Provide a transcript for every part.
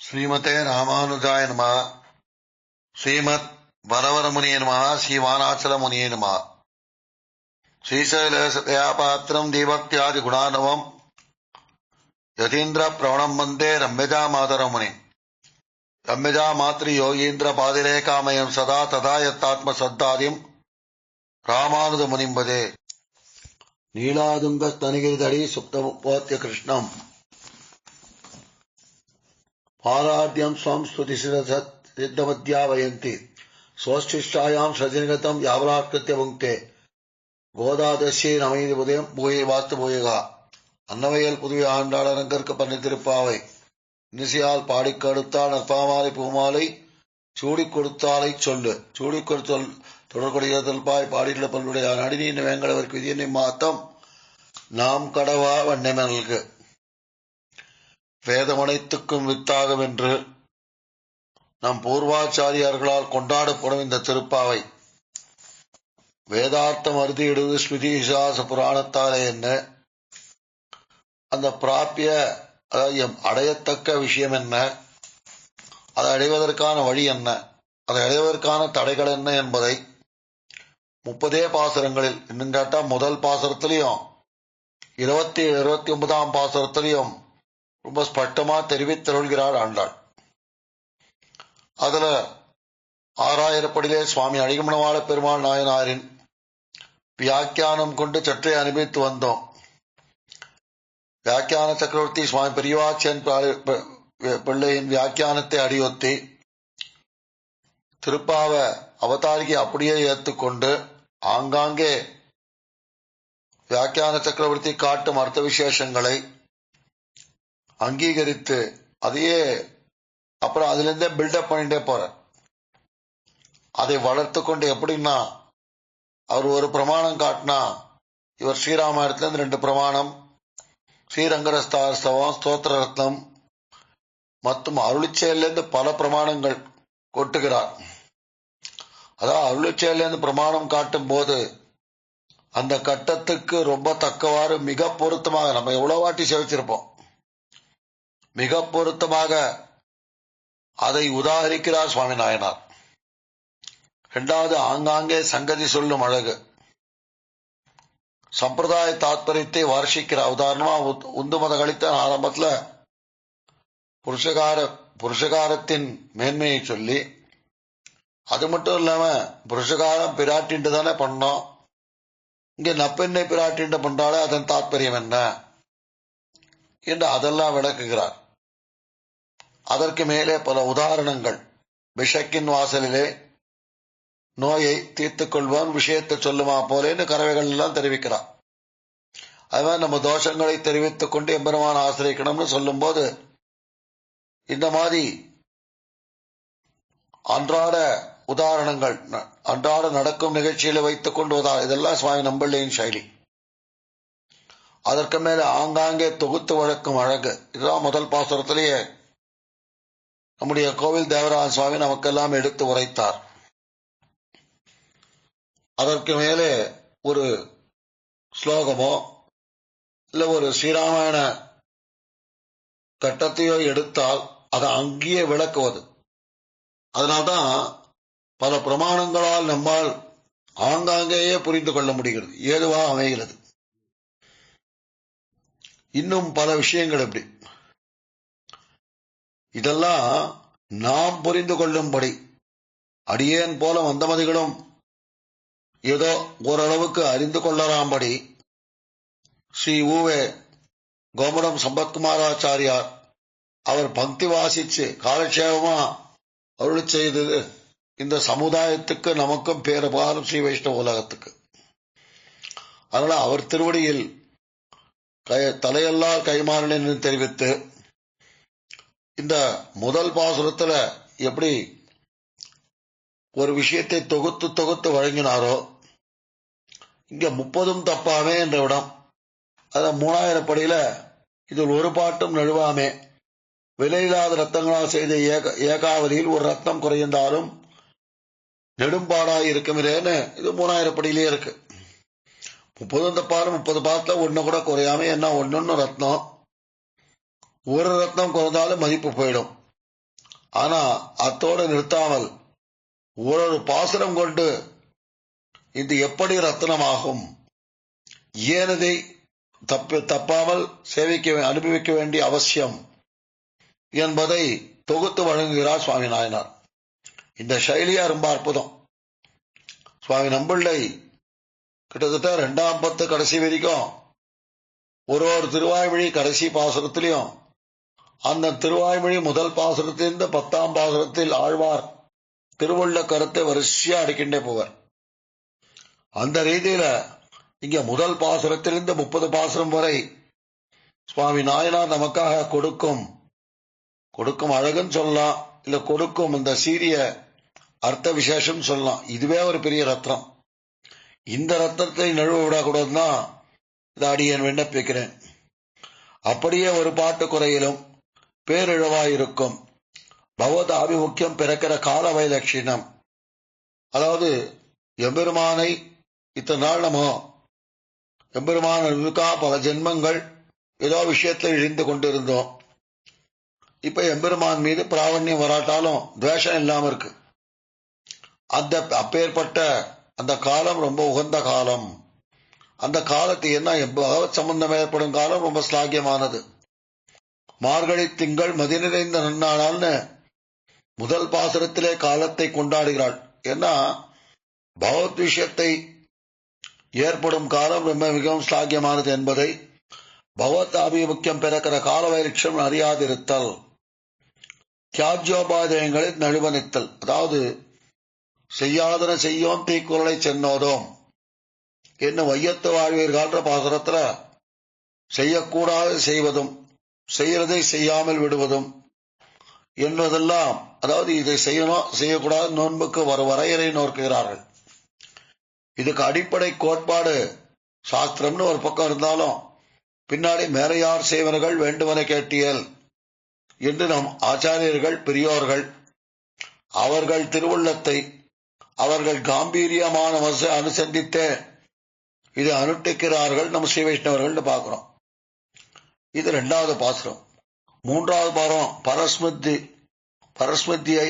ஸ்ரீமதே ராமானுஜாய நமா. ஸ்ரீமத் வரவரமுனிய நம ஸ்ரீவானாச்சல முனிய நம. ஸ்ரீசைலசதயாபாத்திரம் தீபக்தியாதி குணானவம். யதீந்திர பிரவணம் வந்தே ரம்யஜா மாதரமுனி ரம்யஜா மாத்ரி யோகீந்திர பாதிரேகாமயம் சதா ததா யத்தாத்ம சத்தாதிம் ராமானுஜ முனிம்பதே நீலாதுங்க தனிகிரிதடி சுப்தமுப்போத்திய கிருஷ்ணம் पाराद्यं स्वं स्तुतिसिद्धमद्या वयन्ति स्वस्तिष्ठायां सजनिगतं यावलात्कृत्य भुङ्क्ते கோதாதசியை நமைது உதயம் பூயை வாத்து பூயகா அன்னவையல் புதுவை ஆண்டாள் அரங்கற்கு பண்ணி திருப்பாவை நிசியால் பாடிக் கடுத்தாள் நற்பாமாலை பூமாலை சூடிக் கொடுத்தாலை சொல்லு சூடிக் கொடுத்தல் தொடர்புடைய தொல்பாய் பாடியுள்ள பல்லுடைய நடினீன வேங்கடவர்க்கு விதியனை மாத்தம் நாம் கடவா வண்ணமல்கு வேதமனைத்துக்கும் வித்தாகும் என்று நம் பூர்வாச்சாரியார்களால் கொண்டாடப்படும் இந்த திருப்பாவை. வேதார்த்தம் அறுதியிடுவது ஸ்மிருதி விசுவாச புராணத்தாலே என்ன? அந்த பிராப்பிய அதாவது அடையத்தக்க விஷயம் என்ன? அதை அடைவதற்கான வழி என்ன? அதை அடைவதற்கான தடைகள் என்ன என்பதை முப்பதே பாசரங்களில் இன்னும் கேட்டால் முதல் பாசரத்திலையும் இருபத்தி இருபத்தி ஒன்பதாம் பாசரத்திலையும் ரொம்ப ஸ்பஷ்டமா தெரிவித்தருள்கிறார் ஆண்டாள். அதுல ஆறாயிரப்படிலே சுவாமி அழிகமணவாள பெருமாள் நாயனாரின் வியாக்கியானம் கொண்டு சற்றே அனுபவித்து வந்தோம். வியாக்கியான சக்கரவர்த்தி சுவாமி பெரியவாச்சியன் பிள்ளையின் வியாக்கியானத்தை அடியொத்தி திருப்பாவ அவதாரிகை அப்படியே ஏற்றுக்கொண்டு ஆங்காங்கே வியாக்கியான சக்கரவர்த்தி காட்டும் அர்த்த விசேஷங்களை அங்கீகரித்து அதையே அப்புறம் அதுல இருந்தே பில்டப் பண்ணிட்டே போற அதை வளர்த்து கொண்டு எப்படின்னா அவர் ஒரு பிரமாணம் காட்டினா இவர் ஸ்ரீராமாயணத்துல இருந்து ரெண்டு பிரமாணம் ஸ்ரீரங்கரஸ்தாஸ்தவம் ஸ்தோத்திர ரத்னம் மற்றும் அருளிச்செயலிருந்து பல பிரமாணங்கள் கொட்டுகிறார். அதாவது அருளிச்செயலிருந்து பிரமாணம் காட்டும் போது அந்த கட்டத்துக்கு ரொம்ப தக்கவாறு மிக பொருத்தமாக நம்ம எவ்வளவு வாட்டி சேவிச்சிருப்போம். மிக பொருத்தமாக அதை உதாகரிக்கிறார் சுவாமி நாயனார். இரண்டாவது ஆங்காங்கே சங்கதி சொல்லும் அழகு. சம்பிரதாய தாத்பரியத்தை வார்ஷிக்கிறார் உதாரணமா உந்து மத கழித்த ஆரம்பத்துல புருஷகார புருஷகாரத்தின் மேன்மையை சொல்லி அது மட்டும் இல்லாம புருஷகாரம் பிராட்டின்ட்டு தானே பண்ணோம். இங்க நப்பெண்ணை பிராட்டின்ட்டு பண்றாலே அதன் தாத்பரியம் என்ன? என்று அதெல்லாம் விளக்குகிறார். அதற்கு மேலே பல உதாரணங்கள். விஷக்கின் வாசலிலே நோயை தீர்த்துக் கொள்வான் விஷயத்தை சொல்லுமா போலேன்னு கறவைகள் எல்லாம் அது அதுமாதிரி நம்ம தோஷங்களை தெரிவித்துக் கொண்டு எம்பெருமான ஆசிரியக்கணும்னு சொல்லும் போது இந்த மாதிரி அன்றாட உதாரணங்கள் அன்றாட நடக்கும் நிகழ்ச்சியில வைத்துக் கொண்டு உதா இதெல்லாம் சுவாமி நம்பள்ளியின் சைலி. அதற்கு மேல ஆங்காங்கே தொகுத்து வழக்கும் அழகு. இதுதான் முதல் பாசுரத்திலேயே நம்முடைய கோவில் தேவராஜ சுவாமி நமக்கெல்லாம் எடுத்து உரைத்தார். அதற்கு மேலே ஒரு ஸ்லோகமோ இல்ல ஒரு ஸ்ரீராமாயண கட்டத்தையோ எடுத்தால் அதை அங்கேயே விளக்குவது. அதனால்தான் பல பிரமாணங்களால் நம்மால் ஆங்காங்கேயே புரிந்து கொள்ள முடிகிறது. ஏதுவா அமைகிறது. இன்னும் பல விஷயங்கள் எப்படி இதெல்லாம் நாம் புரிந்து கொள்ளும்படி. அடியேன் போல வந்தமதிகளும் ஏதோ ஓரளவுக்கு அறிந்து கொள்ளலாம்படி. ஸ்ரீ ஊவே கோமடம் சம்பத்குமாராச்சாரியார் அவர் பக்தி வாசிச்சு காலட்சேபமா அருள் செய்தது இந்த சமுதாயத்துக்கு நமக்கும் பேரபாரம் ஸ்ரீ வைஷ்ணவ உலகத்துக்கு. அதனால அவர் திருவடியில் தலையெல்லாம் கைமாறலன்னு தெரிவித்து இந்த முதல் பாசுரத்துல எப்படி ஒரு விஷயத்தை தொகுத்து தொகுத்து வழங்கினாரோ இங்க முப்பதும் தப்பாமே என்ற இடம். அதான் மூணாயிரம் படியில இதில் ஒரு பாட்டும் நழுவாமே. விலையில்லாத ரத்தங்களால் செய்த ஏக ஏகாவதியில் ஒரு ரத்தம் குறைந்தாலும் நெடும்பாடாய் இருக்குமிரேன்னு இது மூணாயிரம் படியிலே இருக்கு. முப்பதும் தப்பாலும் முப்பது பாத்துல ஒண்ணு கூட குறையாம என்ன ஒன்னொன்னு ரத்னம் ஒரு ரத்னம் குறைந்தாலும் மதிப்பு போயிடும். ஆனா அத்தோடு நிறுத்தாமல் ஒரு ஒரு பாசுரம் கொண்டு இது எப்படி ரத்னமாகும் ஏனதை தப்பு தப்பாமல் சேவிக்க அனுபவிக்க வேண்டிய அவசியம் என்பதை தொகுத்து வழங்குகிறார் சுவாமி நாயனார். இந்த சைலியா ரொம்ப அற்புதம். சுவாமி நம்பிள்ளை கிட்டத்தட்ட ரெண்டாம் பத்து கடைசி வரைக்கும் ஒரு ஒரு திருவாய்மொழி கடைசி பாசுரத்திலையும் அந்த திருவாய்மொழி முதல் பாசுரத்திலிருந்து பத்தாம் பாசுரத்தில் ஆழ்வார் திருவள்ள கருத்தை வரிசையா அடிக்கின்றே போவார். அந்த ரீதியில இங்க முதல் பாசுரத்திலிருந்து முப்பது பாசுரம் வரை சுவாமி நாயனார் நமக்காக கொடுக்கும் கொடுக்கும் அழகுன்னு சொல்லலாம் இல்ல கொடுக்கும் இந்த சீரிய அர்த்த விசேஷம் சொல்லலாம். இதுவே ஒரு பெரிய ரத்னம். இந்த ரத்தத்தை நழுவ விடக்கூடாதுன்னா இதை அடியன் விண்ணப்பிக்கிறேன். அப்படியே ஒரு பாட்டு குறையிலும் பேரிழவாயிருக்கும். பகவத ஆபிமுக்கியம் பிறக்கிற கால வைலட்சிணம் அதாவது எம்பெருமானை இத்தனை நாள் நம்ம எம்பெருமான இருக்கா பல ஜென்மங்கள் ஏதோ விஷயத்தில் இழிந்து கொண்டிருந்தோம். இப்ப எம்பெருமான் மீது பிராவண்யம் வராட்டாலும் துவேஷம் இல்லாம இருக்கு. அந்த அப்பேற்பட்ட அந்த காலம் ரொம்ப உகந்த காலம். அந்த காலத்து என்ன பகவத் சம்பந்தம் ஏற்படும் காலம் ரொம்ப ஸ்லாகியமானது. மார்கழி திங்கள் மதி நிறைந்த நன்னாளால்னு முதல் பாசுரத்திலே காலத்தை கொண்டாடுகிறாள். ஏன்னா பகவத் விஷயத்தை ஏற்படும் காலம் ரொம்ப மிகவும் சாகியமானது என்பதை பகவத் ஆபிமுக்கியம் பிறக்கிற கால வைரட்சம் அறியாதிருத்தல் தியாஜ்யோபாதயங்களில் நழுவனித்தல் அதாவது செய்யாதன செய்யோம் தீக்குறளை சென்னோதோம். என்ன வையத்து வாழ்வீர்கள்ன்ற பாசுரத்துல செய்யக்கூடாது செய்வதும். செய்யறதை செய்யாமல் விடுவதும் என்பதெல்லாம் அதாவது இதை செய்யணும் செய்யக்கூடாது நோன்புக்கு ஒரு வரையறை நோக்குகிறார்கள் இதுக்கு அடிப்படை கோட்பாடு சாஸ்திரம்னு ஒரு பக்கம் இருந்தாலும் பின்னாடி மேலையார் செய்வர்கள் வேண்டுமென கேட்டியல் என்று நம் ஆச்சாரியர்கள் பெரியோர்கள் அவர்கள் திருவுள்ளத்தை அவர்கள் காம்பீரியமான அனுசந்தித்தே இதை அனுட்டிக்கிறார்கள் நம்ம ஸ்ரீ வைஷ்ணவர்கள் பார்க்கிறோம். இது ரெண்டாவது பாசுரம். மூன்றாவது பாரம் பரஸ்மத்தி பரஸ்மத்தியை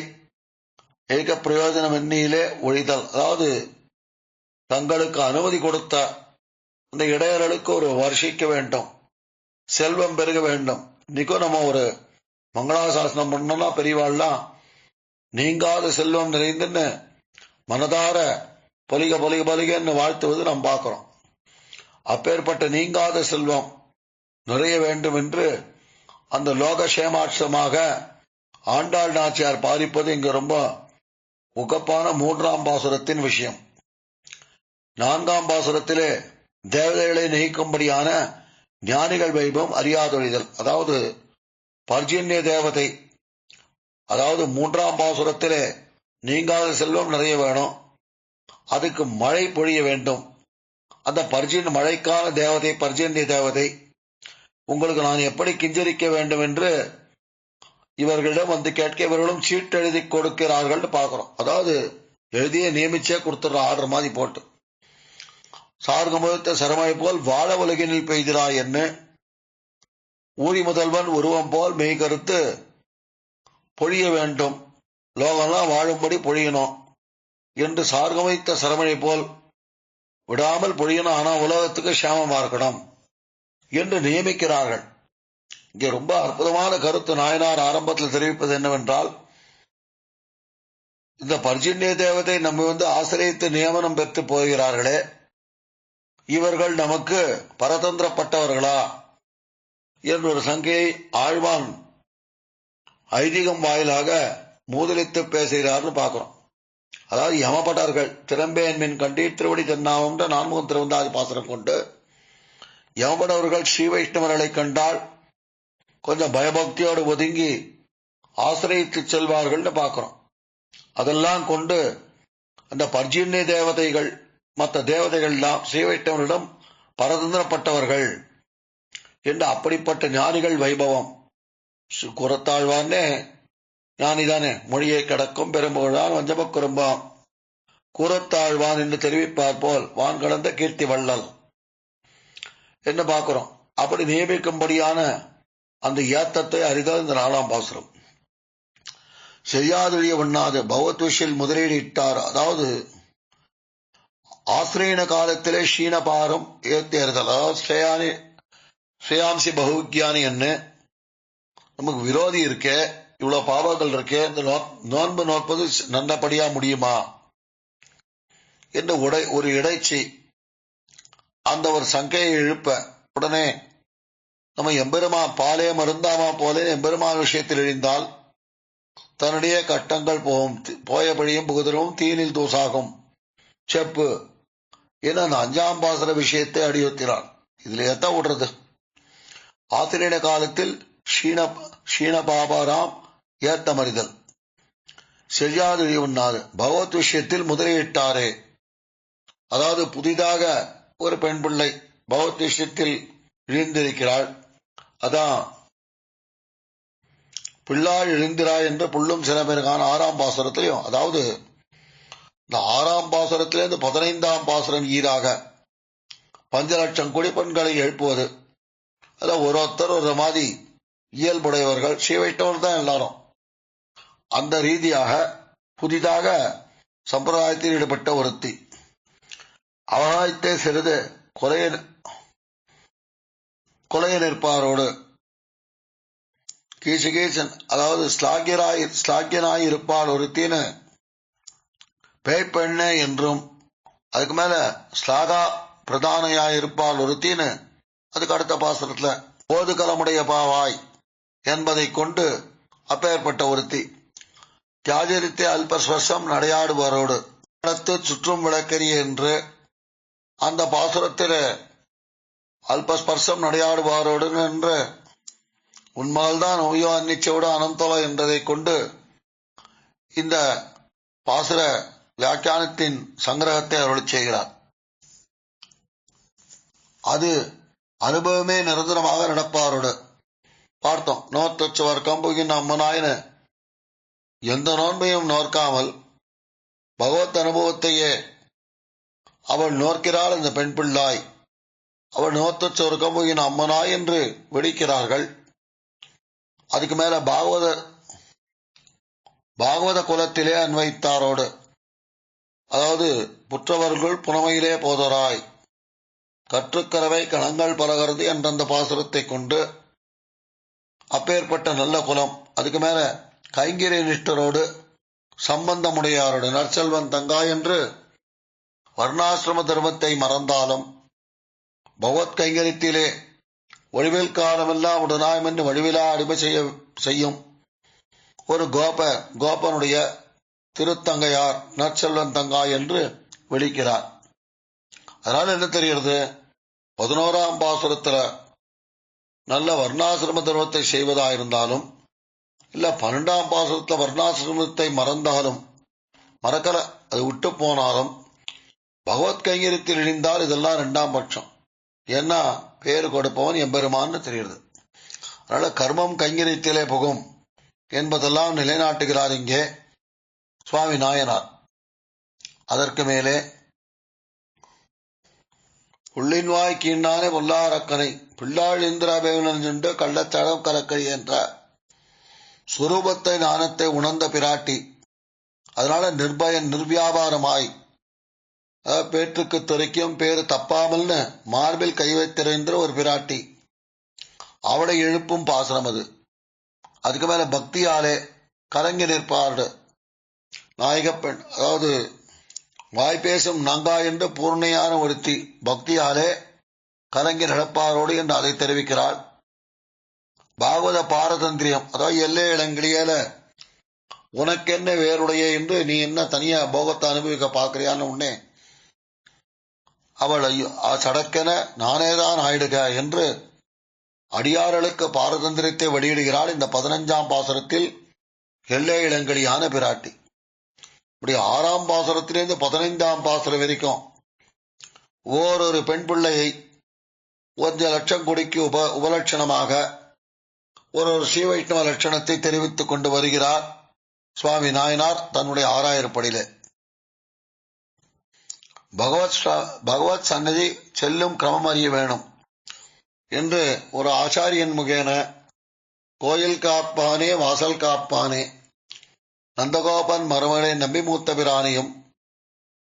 ஏக பிரயோஜனம் எண்ணியிலே ஒழிதல் அதாவது தங்களுக்கு அனுமதி கொடுத்த அந்த இடையர்களுக்கு ஒரு வருஷிக்க வேண்டும். செல்வம் பெருக வேண்டும். இன்னைக்கும் நம்ம ஒரு மங்களாசாசனம் பண்ணோம்னா பெரியவாள்லாம் நீங்காத செல்வம் நிறைந்துன்னு மனதார பொலிக பொலிக பொலிகன்னு வாழ்த்துவது நாம் பார்க்கிறோம் அப்பேற்பட்ட நீங்காத செல்வம் நிறைய வேண்டும் என்று அந்த லோகசேமாட்சமாக ஆண்டாள் நாச்சியார் பாதிப்பது இங்கு ரொம்ப உகப்பான மூன்றாம் பாசுரத்தின் விஷயம். நான்காம் பாசுரத்திலே தேவதைகளை நீக்கும்படியான ஞானிகள் வைபவம் அறியாதொழிதல். அதாவது பர்ஜன்ய தேவதை அதாவது மூன்றாம் பாசுரத்திலே நீங்காத செல்வம் நிறைய வேணும். அதுக்கு மழை பொழிய வேண்டும். அந்த பர்ஜின் மழைக்கான தேவதை பர்ஜன்ய தேவதை உங்களுக்கு நான் எப்படி கிஞ்சரிக்க வேண்டும் என்று இவர்களிடம் வந்து கேட்க இவர்களும் சீட் எழுதி கொடுக்கிறார்கள் பார்க்கிறோம். அதாவது எழுதிய நியமிச்சே கொடுத்துடுற ஆர்டர் மாதிரி போட்டு. சார்கமுகத்த சிரமை போல் வாழ உலகினில் பெய்கிறாய் என்ன ஊரி முதல்வன் உருவம் போல் மெய் கருத்து பொழிய வேண்டும். லோகம்லாம் வாழும்படி பொழியணும் என்று சார்கமைத்த சிரமனை போல் விடாமல் பொழியணும். ஆனா உலகத்துக்கு சேமமா இருக்கணும். என்று நியமிக்கிறார்கள். இங்கே ரொம்ப அற்புதமான கருத்து நாயனார் ஆரம்பத்தில் தெரிவிப்பது என்னவென்றால் இந்த பர்ஜன்ய தேவதை நம்ம வந்து ஆசிரியத்து நியமனம் பெற்று போகிறார்களே இவர்கள் நமக்கு பரதந்திரப்பட்டவர்களா என்ற ஒரு சங்கையை ஆழ்வான் ஐதீகம் வாயிலாக மூதலித்து பேசுகிறார்னு பார்க்கிறோம். அதாவது யமப்பட்டார்கள் திறம்பேன் மின் கண்டி திருவடி தென்னாவம் நான்முகம் திருவந்தாதி பாசனம் கொண்டு யமபடவர்கள் ஸ்ரீ வைஷ்ணவர்களை கண்டால் கொஞ்சம் பயபக்தியோடு ஒதுங்கி ஆசிரியத்து செல்வார்கள்னு பார்க்கிறோம். அதெல்லாம் கொண்டு அந்த பர்ஜின்ய தேவதைகள் மற்ற தேவதைகள் எல்லாம் ஸ்ரீ வைஷ்ணவரிடம் பரதந்திரப்பட்டவர்கள் என்று அப்படிப்பட்ட ஞானிகள் வைபவம். குரத்தாழ்வானே ஞானிதானே மொழியை கடக்கும் பெரும்புகழான் வஞ்சம குறும்பாம். கூறத்தாழ்வான் என்று தெரிவிப்பார் போல் வான் கடந்த கீர்த்தி வள்ளல். என்ன பார்க்கிறோம்? அப்படி நியமிக்கும்படியான அந்த ஏத்தத்தை அறிதல் இந்த நாலாம் பாசுரம். செய்யாதொழிய உண்ணாது பகவத்விஷில் முதலீடு இட்டார். அதாவது ஆசிரியன காலத்திலே ஷீனபாரம் ஏத்தேறுதல் அதாவது ஸ்ரேயானி ஸ்ரேயாம்சி பகுவிக்யானி என்ன? நமக்கு விரோதி இருக்கே இவ்வளவு பாவங்கள் இருக்கே இந்த நோ- நோன்பு நோற்பது நல்லபடியா முடியுமா? என்று உடை ஒரு இடைச்சி அந்த ஒரு சங்கையை எழுப்ப உடனே நம்ம எம்பெருமா பாலே மருந்தாமா போலே எம்பெருமான் விஷயத்தில் எழுந்தால் தன்னுடைய கட்டங்கள் போகும் போயபடியும் புகுதலும் தீனில் தூசாகும். செப்பு. என்ன அந்த அஞ்சாம் பாசன விஷயத்தை அடியுறுத்தினான் இதுல ஏத்தான் விடுறது? ஆசிரியன காலத்தில் ஷீன ஷீன பாபாராம் ஏத்தமறிதல் செய்யாது உண்ணாது. பகவத் விஷயத்தில் முதலையிட்டாரே. அதாவது புதிதாக ஒரு பெண் பிள்ளை பகவத் விஷயத்தில் அதான் பிள்ளாள் எழுந்திராய் என்று புள்ளும் சில பேருக்கான ஆறாம் பாசுரத்திலையும் அதாவது இந்த ஆறாம் பாசுரத்திலிருந்து பதினைந்தாம் பாசுரம் ஈராக பஞ்ச லட்சம் கோடி பெண்களை எழுப்புவது. அதான் ஒரு ஒருத்தர் ஒரு மாதிரி இயல்புடையவர்கள் ஸ்ரீவைஷ்ணவர் தான் எல்லாரும். அந்த ரீதியாக புதிதாக சம்பிரதாயத்தில் ஈடுபட்ட ஒருத்தி. அவகாயத்தை சிறிது கொலைய கொலைய நிற்பாரோடு கீசகேசன் அதாவது ஸ்லாகியராய் ஸ்லாகியனாய் இருப்பாள் ஒருத்தின்னு பேய்ப்பெண்ணே என்றும் அதுக்கு மேல ஸ்லாகா பிரதானையாய் இருப்பாள் ஒருத்தின்னு அதுக்கு அடுத்த பாசனத்துல போது கலமுடைய பாவாய் என்பதை கொண்டு அப்பேற்பட்ட ஒருத்தி. தியாஜரித்தே அல்பஸ்வசம் நடையாடுவாரோடு நடத்து சுற்றும் விளக்கறி என்று அந்த பாசுரத்தில் அல்பஸ்பர்சம் நடையாடுவாரோடு என்று உண்மால்தான் ஓயோ அன்னிச்சோடு அனந்தோல என்றதை கொண்டு இந்த பாசுர வியாக்கியானத்தின் சங்கிரகத்தை அருள் செய்கிறார். அது அனுபவமே நிரந்தரமாக நடப்பாரோடு. பார்த்தோம் நோத்தச்சுவர் கம்புகின் அம்மனாயின எந்த நோன்பையும் நோர்க்காமல் பகவத் அனுபவத்தையே அவள் நோக்கிறாள் அந்த பெண் பிள்ளாய். அவள் நோத்த சொர்க்கமுகின் அம்மனாய் என்று வெடிக்கிறார்கள். அதுக்கு மேல பாகவத பாகவத குலத்திலே அன்வைத்தாரோடு. அதாவது புற்றவர்கள் புனமையிலே போதராய். கற்றுக்கரவை கணங்கள் பலகிறது என்ற அந்த பாசுரத்தை கொண்டு அப்பேற்பட்ட நல்ல குலம். அதுக்கு மேல கைங்கிரி நிஷ்டரோடு சம்பந்தமுடையாரோடு நற்செல்வன் தங்காய் என்று வர்ணாசிரம தர்மத்தை மறந்தாலும் பகவத் கைங்கரியத்திலே ஒழிவில் காலமெல்லாம் உடனாயம் என்று வடிவிலா அடிமை செய்ய செய்யும் ஒரு கோப கோபனுடைய திருத்தங்கையார் நற்செல்வன் தங்காய் என்று விழிக்கிறார் அதனால என்ன தெரிகிறது? பதினோராம் பாசுரத்தில் நல்ல வர்ணாசிரம தர்மத்தை செய்வதாயிருந்தாலும் இல்ல பன்னெண்டாம் பாசுரத்தில் வர்ணாசிரமத்தை மறந்தாலும் மறக்கல அது விட்டு போனாலும் பகவத் கைங்கரியத்தில் இணைந்தால் இதெல்லாம் ரெண்டாம் பட்சம். ஏன்னா பேர் கொடுப்பவன் எம்பெருமான்னு தெரியுது. அதனால கர்மம் கைங்கரியத்திலே புகும் என்பதெல்லாம் நிலைநாட்டுகிறார் இங்கே சுவாமி நாயனார். அதற்கு மேலே உள்ளின்வாய் கீண்டானே பொல்லாரக்கனை பிள்ளாள் இந்திராபேவனன் சென்று கள்ளத்தடம் கலக்கழி என்ற சுரூபத்தை ஞானத்தை உணர்ந்த பிராட்டி. அதனால நிர்பயன் நிர்வியாபாரமாய் பேற்றுக்கு துறைக்கும் பேரு தப்பாமல்னு மார்பில் கை வைத்திருந்த ஒரு பிராட்டி. அவளை எழுப்பும் பாசனம் அது. அதுக்கு மேல பக்தியாலே கலங்கி நிற்பாடு. நாயகப்பெண் அதாவது வாய் பேசும் நங்கா என்று பூர்ணையான ஒருத்தி பக்தியாலே கலங்கி நடப்பாரோடு என்று அதை தெரிவிக்கிறாள். பாகவத பாரதந்திரியம் அதாவது எல்லை இளங்கிலியால உனக்கென்ன வேறுடைய என்று நீ என்ன தனியா போகத்தை அனுபவிக்க பார்க்கிறியான்னு உடனே அவள் ஐயோ சடக்கென நானேதான் ஆயிடுக என்று அடியார்களுக்கு பாரதந்திரத்தை வெளியிடுகிறாள் இந்த பதினஞ்சாம் பாசரத்தில் எல்லை இளங்கலியான பிராட்டி. இப்படி ஆறாம் பாசரத்திலிருந்து பதினைந்தாம் பாசரம் வரைக்கும் ஓரொரு பெண் பிள்ளையை கொஞ்சம் லட்சம் கோடிக்கு உப உபலட்சணமாக ஒரு ஒரு ஸ்ரீ வைஷ்ணவ லட்சணத்தை தெரிவித்துக் கொண்டு வருகிறார் சுவாமி நாயனார் தன்னுடைய ஆறாயிரப்படியிலே பகவத் பகவத் சன்னதி செல்லும் கிரமம் அறிய வேணும். என்று ஒரு ஆச்சாரியன் முகேன கோயில் காப்பானே வாசல் காப்பானே நந்தகோபன் மருமனை நம்பி மூத்த பிரானியும்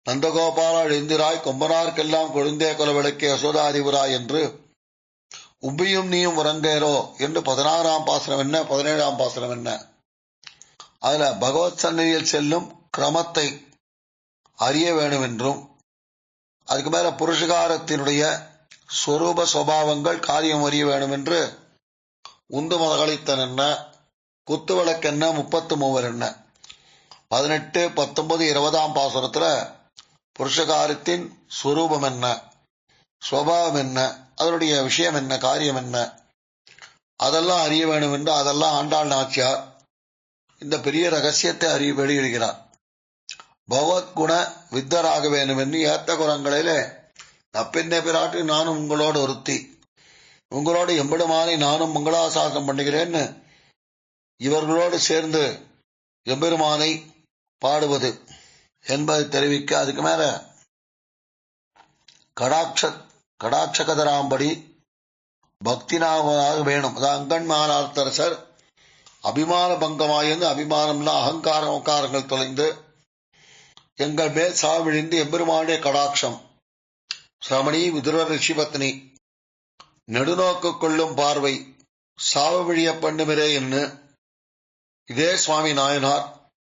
நந்தகோபாலா எழுந்திராய் கொம்பனார்க்கெல்லாம் கொழுந்தே கொலவிளக்கே யசோதாதிபுராய் என்று உப்பியும் நீயும் உறங்கேரோ என்று பதினாறாம் பாசனம் என்ன பதினேழாம் பாசனம் என்ன? அதுல பகவத் சன்னதியில் செல்லும் கிரமத்தை அறிய வேண்டும் என்றும் அதுக்கு மேல புருஷகாரத்தினுடைய ஸ்வரூப சுவாவங்கள் காரியம் அறிய வேண்டும் என்று உந்து மகளித்தன் என்ன குத்து விளக்கென்ன முப்பத்து மூவர் என்ன. பதினெட்டு பத்தொன்பது இருபதாம் பாசுரத்துல புருஷகாரத்தின் ஸ்வரூபம் என்ன சுவாவம் என்ன அதனுடைய விஷயம் என்ன காரியம் என்ன. அதெல்லாம் அறிய வேண்டும் என்று அதெல்லாம் ஆண்டாள் நாச்சியார் இந்த பெரிய ரகசியத்தை அறிய வெளியிடுகிறார். பவகுண வித்தராக வேண்டும் என்று ஏத்த குரங்களிலே நப்பின்ன பிராட்டி நானும் உங்களோடு ஒருத்தி. உங்களோடு எம்பெருமானை நானும் மங்களாசாசனம் பண்ணுகிறேன்னு இவர்களோடு சேர்ந்து எம்பெருமானை பாடுவது என்பதை தெரிவிக்க அதுக்கு மேல கடாட்ச கடாட்சகதராம்படி பக்தினாவதாக வேணும். அதான் அங்கன்மானார்த்தரசர் அபிமான பங்கமாயிருந்து அபிமானம்னா அகங்கார உக்காரங்கள் தொலைந்து எங்கள் மேல் சாவிழிந்து எம்பெருமானுடைய கடாட்சம். சிரமணி விதுர ரிஷிபத்னி நெடுநோக்கு கொள்ளும் பார்வை சாவு விழிய பண்ணுமிரே என்று இதே சுவாமி நாயனார்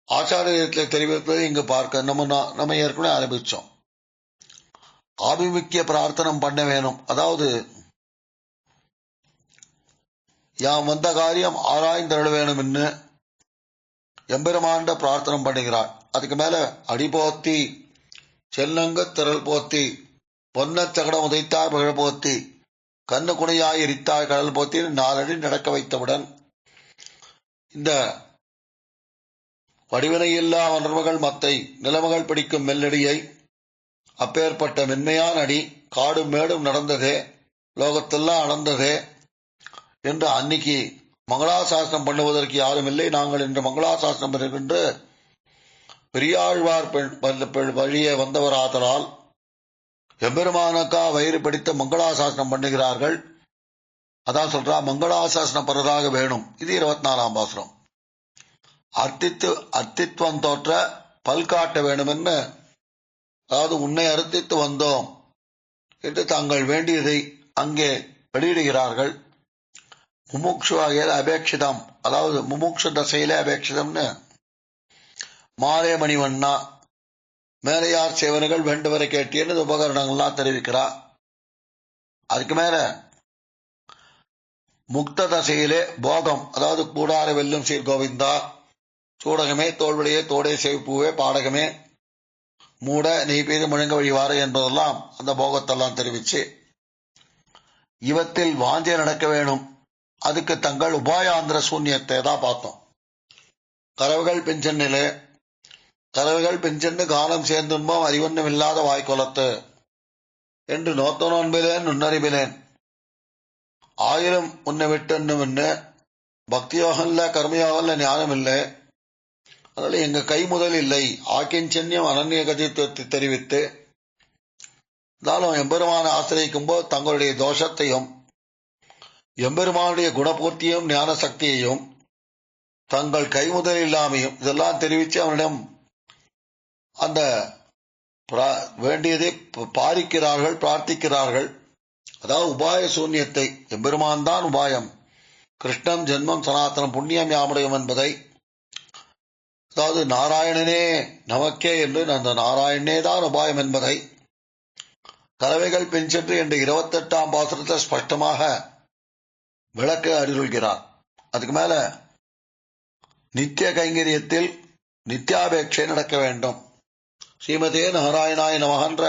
ஆச்சாரியத்தில் தெரிவிப்பதை இங்கு பார்க்க நம்ம நம்ம ஏற்கனவே ஆரம்பித்தோம் ஆபிமுக்கிய பிரார்த்தனம் பண்ண வேணும். அதாவது யாம் வந்த காரியம் ஆராய்ந்தருள வேணும் என்று எம்பெருமாண்ட பிரார்த்தனம் பண்ணுகிறார். அதுக்கு மேல அடிபோத்தி செல்லங்க திரள் போத்தி பொன்ன தகடம் உதைத்தாய் புகழ் போத்தி கண்ணு குணையாய் எரித்தாய் கடல் போத்தி நாலடி நடக்க வைத்தவுடன் இந்த வடிவினையில்லா வளர்வுகள் மத்தை நிலமகள் பிடிக்கும் மெல்லடியை அப்பேற்பட்ட மென்மையான அடி காடும் மேடும் நடந்ததே லோகத்தெல்லாம் அளந்ததே என்று அன்னைக்கு மங்களாசாசனம் பண்ணுவதற்கு யாரும் இல்லை. நாங்கள் இன்று மங்களாசாசனம் இருக்கின்ற பெரியாழ்வார் வழியே வந்தவராதலால் எம்பெருமானக்கா வயிறு படித்த மங்களாசாசனம் பண்ணுகிறார்கள். அதான் சொல்றா மங்களாசாசனம் பரதாக வேணும். இது இருபத்தி நாலாம் பாசுரம். அர்த்தித்து அர்த்தித்வம் தோற்ற பல்காட்ட வேணுமென்னு அதாவது உன்னை அர்த்தித்து வந்தோம் என்று தாங்கள் வேண்டியதை அங்கே வெளியிடுகிறார்கள். முமுட்சு வகையில் அபேட்சிதம் அதாவது முமுக்ஷ தசையிலே அபேட்சிதம்னு மாலே மணிவண்ணா மேலையார் சேவர்கள் வேண்டுவரை கேட்டியன்னு உபகரணங்கள்லாம் தெரிவிக்கிறார். அதுக்கு மேல முக்த தசையிலே போகம் அதாவது கூடார வெல்லும் சீர் கோவிந்தா சூடகமே தோல்வழியே தோடே செவிப்பூவே பாடகமே மூட நீ பெய்து முழங்க வழிவாறு என்பதெல்லாம் அந்த போகத்தெல்லாம் தெரிவிச்சு இவத்தில் வாஞ்சை நடக்க வேணும். அதுக்கு தங்கள் உபாயாந்திர சூன்யத்தை தான் பார்த்தோம். கரவுகள் நிலை கரவுகள் பெஞ்சென்று காலம் சேர்ந்துன்போம் அறிவொன்னும் இல்லாத வாய்க்குலத்து என்று நோத்த நோன்பிலேன் நுண்ணறிவிலேன் ஆயிரம் உன்னை விட்டுன்னு பக்தியோகம் இல்ல கர்மயோகம் இல்ல ஞானம் இல்லை அதனால எங்க கை முதல் இல்லை ஆக்கின் சென்னியம் அனநிய கதித்துவத்தை தெரிவித்து இருந்தாலும் எம்பெருமான ஆசிரியக்கும் போது தங்களுடைய தோஷத்தையும் எம்பெருமானுடைய குணபூர்த்தியும் ஞான சக்தியையும் தங்கள் கைமுதல் இல்லாமையும் இதெல்லாம் தெரிவித்து அவனிடம் அந்த வேண்டியதை பாரிக்கிறார்கள் பிரார்த்திக்கிறார்கள். அதாவது உபாய சூன்யத்தை எம்பெருமான் தான் உபாயம். கிருஷ்ணம் ஜென்மம் சனாத்தனம் புண்ணியம் யாமுடையம் என்பதை. அதாவது நாராயணனே நமக்கே என்று அந்த நாராயணனே தான் உபாயம் என்பதை. கலவைகள் பெஞ்சென்று என்று இருபத்தெட்டாம் பாசுரத்தை ஸ்பஷ்டமாக விளக்க அறிவுறுகிறார் அதுக்கு மேல நித்திய கைங்கரியத்தில் நித்தியாபேட்சை நடக்க வேண்டும். ஸ்ரீமதே நாராயணாய நமகன்ற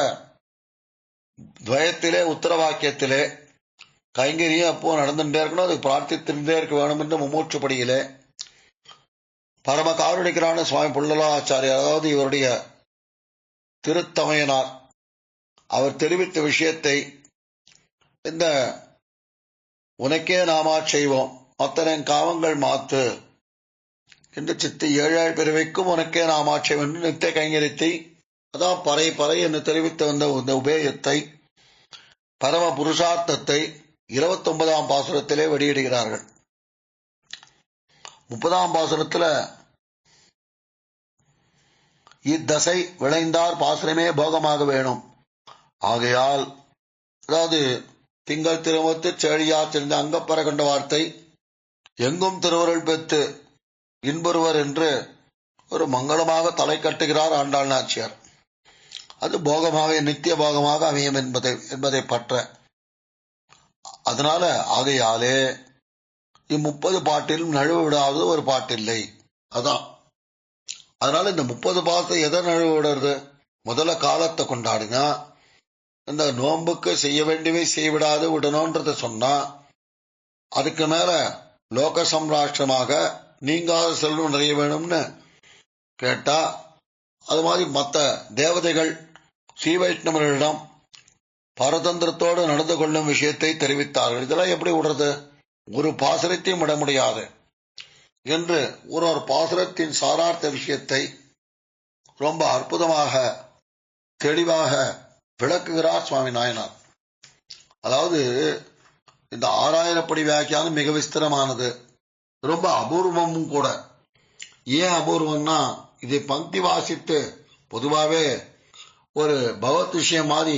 துவயத்திலே உத்தரவாக்கியத்திலே கைங்கரியம் அப்போ நடந்துட்டே இருக்கணும் அதுக்கு பிரார்த்தித்திருந்தே இருக்க வேணும் என்று மும்மூற்றுப்படியிலே பரம காருணிகரான சுவாமி புள்ளலாச்சாரியார் அதாவது இவருடைய திருத்தமையனார் அவர் தெரிவித்த விஷயத்தை இந்த உனக்கே நாமா செய்வோம் அத்தனை காவங்கள் மாத்து என்று சித்தி ஏழாள் பிறவைக்கும் உனக்கே நாமா செய்வோம் என்று நித்திய கைங்கரித்தை அதான் பறை பறை என்று தெரிவித்து வந்த இந்த உபேயத்தை பரம புருஷார்த்தத்தை இருபத்தி ஒன்பதாம் பாசுரத்திலே வெளியிடுகிறார்கள். முப்பதாம் பாசுரத்துல இத்தசை விளைந்தார் பாசனமே போகமாக வேணும். ஆகையால் அதாவது திங்கள் திருமத்து செழியா சென்ற அங்கப்பற கண்ட வார்த்தை எங்கும் திருவருள் பெற்று இன்புறுவர் என்று ஒரு மங்களமாக தலை கட்டுகிறார் ஆண்டாள் நாச்சியார். அது போகமாக நித்திய போகமாக அமையும் என்பதை என்பதை பற்ற. அதனால ஆகையாலே இம்முப்பது பாட்டிலும் நழுவ விடாதது ஒரு பாட்டில்லை. அதான். அதனால இந்த முப்பது பாட்டை எதை நழுவ விடுறது? முதல்ல காலத்தை கொண்டாடுங்க இந்த நோன்புக்கு செய்ய வேண்டியவை செய்விடாது விடணும்ன்றத சொன்னா அதுக்கு மேல லோக சம்ராஷ்டிரமாக நீங்காத செல்வம் நிறைய வேணும்னு கேட்டா அது மாதிரி மற்ற தேவதைகள் ஸ்ரீ வைஷ்ணவர்களிடம் பரதந்திரத்தோடு நடந்து கொள்ளும் விஷயத்தை தெரிவித்தார்கள். இதெல்லாம் எப்படி விடுறது? ஒரு பாசுரத்தையும் விட முடியாது. என்று ஒரு ஒரு பாசுரத்தின் சாரார்த்த விஷயத்தை ரொம்ப அற்புதமாக தெளிவாக விளக்குகிறார் சுவாமி நாயனார். அதாவது இந்த ஆறாயிரப்படி வியாக்கியானம் மிக விஸ்திரமானது. ரொம்ப அபூர்வமும் கூட. ஏன் அபூர்வம்னா இதை பங்கி வாசித்து பொதுவாகவே ஒரு பகவத் விஷயம் மாதிரி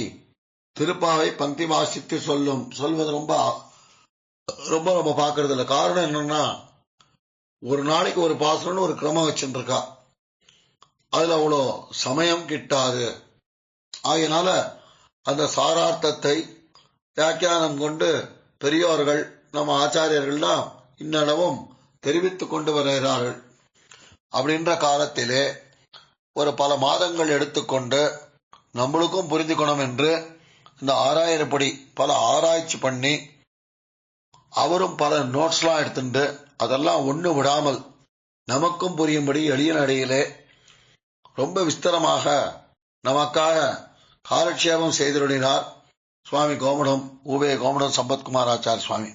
திருப்பாவை பங்கி வாசித்து சொல்லும் சொல்வது ரொம்ப ரொம்ப ரொம்ப பார்க்கறது இல்லை காரணம் என்னன்னா ஒரு நாளைக்கு ஒரு பாசனம்னு ஒரு கிரமம் வச்சுருக்கா. அதுல அவ்வளோ சமயம் கிட்டாது. ஆகையினால அந்த சாரார்த்தத்தை வியாக்கியானம் கொண்டு பெரியோர்கள் நம்ம ஆச்சாரியர்கள்லாம் இன்னளவும் தெரிவித்து கொண்டு வருகிறார்கள். அப்படின்ற காலத்திலே ஒரு பல மாதங்கள் எடுத்துக்கொண்டு நம்மளுக்கும் புரிந்துக்கணும் என்று இந்த ஆறாயிரப்படி பல ஆராய்ச்சி பண்ணி அவரும் பல நோட்ஸ்லாம் எடுத்துட்டு அதெல்லாம் ஒன்று விடாமல் நமக்கும் புரியும்படி எளிய நடையிலே ரொம்ப விஸ்தரமாக நமக்காக காலட்சேபம் செய்திருடினார் சுவாமி கோமடம் ஊவே கோமடம் சம்பத்குமார் ஆச்சார் சுவாமி.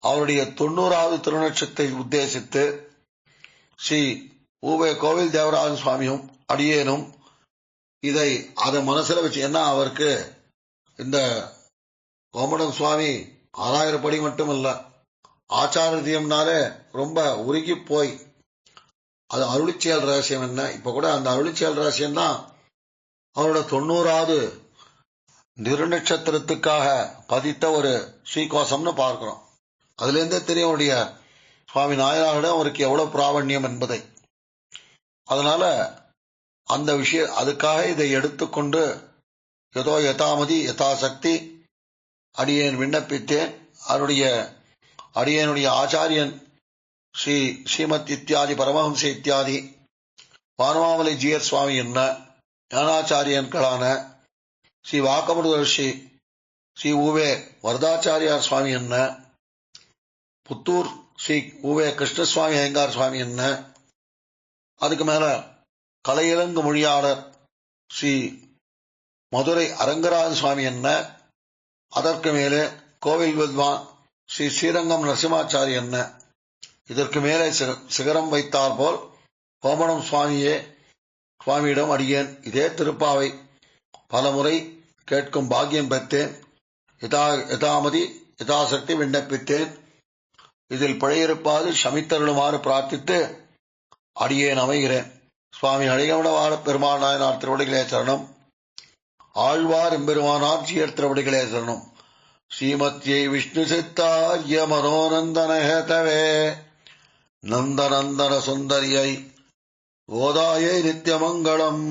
அவருடைய தொண்ணூறாவது திருநட்சத்தை உத்தேசித்து ஸ்ரீ ஊவே கோவில் தேவராஜன் சுவாமியும் அடியேனும் இதை அதை மனசுல வச்சு என்ன அவருக்கு? இந்த கோமடம் சுவாமி ஆறாயிரம் படி மட்டும் இல்ல ஆச்சாரதியம்னாலே ரொம்ப உருகி போய். அது அருளிச்செயல் ரகசியம் என்ன? இப்ப கூட அந்த அருளிச்செயல் ரகசியம் தான் அவரோட தொண்ணூறாவது திருநட்சத்திரத்துக்காக பதித்த ஒரு ஸ்ரீகோசம்னு பார்க்கிறோம். அதுல இருந்தே தெரியும் அவருடைய சுவாமி நாயனாரிடம் அவருக்கு எவ்வளவு பிராவண்யம் என்பதை. அதனால அந்த விஷய அதுக்காக இதை எடுத்துக்கொண்டு ஏதோ யதாமதி யதாசக்தி அடியேன் விண்ணப்பித்தேன். அவருடைய அடியனுடைய ஆச்சாரியன் ஸ்ரீ ஸ்ரீமத் இத்தியாதி பரமஹம்ச இத்தியாதி வானமாமலை ஜியர் சுவாமி என்ன ஞானாச்சாரியன்களான ஸ்ரீ வாக்கமடுதர்ஷி ஸ்ரீ ஊவே வரதாச்சாரியார் சுவாமி என்ன புத்தூர் ஸ்ரீ ஊவே கிருஷ்ணசுவாமி ஐயங்கார் சுவாமி என்ன அதுக்கு மேல கலையிலங்கு மொழியாளர் ஸ்ரீ மதுரை அரங்கராஜ சுவாமி என்ன? அதற்கு மேலே கோவில் வித்வான் ஸ்ரீ ஸ்ரீரங்கம் நரசிம்மாச்சாரி என்ன? இதற்கு மேலே சிகரம் வைத்தார் போல் கோமணம் சுவாமியே சுவாமியிடம் அடியேன். இதே திருப்பாவை பலமுறை கேட்கும் பாக்கியம் பெற்றேன். யதா யதாமதி யதாசக்தி விண்ணப்பித்தேன். இதில் பிழையிருப்பாது சமித்தருளுமாறு பிரார்த்தித்து அடியேன் அமைகிறேன். சுவாமி அழிகமடவார பெருமாள் நாயனார் திருவடிகளே சரணம். ஆழ்வார் எம்பெருமானார் சீர் திருவடிகளே சரணம். ஸ்ரீமத்யை விஷ்ணு சித்தாரிய மனோநந்தனஹேதவே நந்தநந்தன சுந்தரியை கோதாயை நித்தியமங்கலம்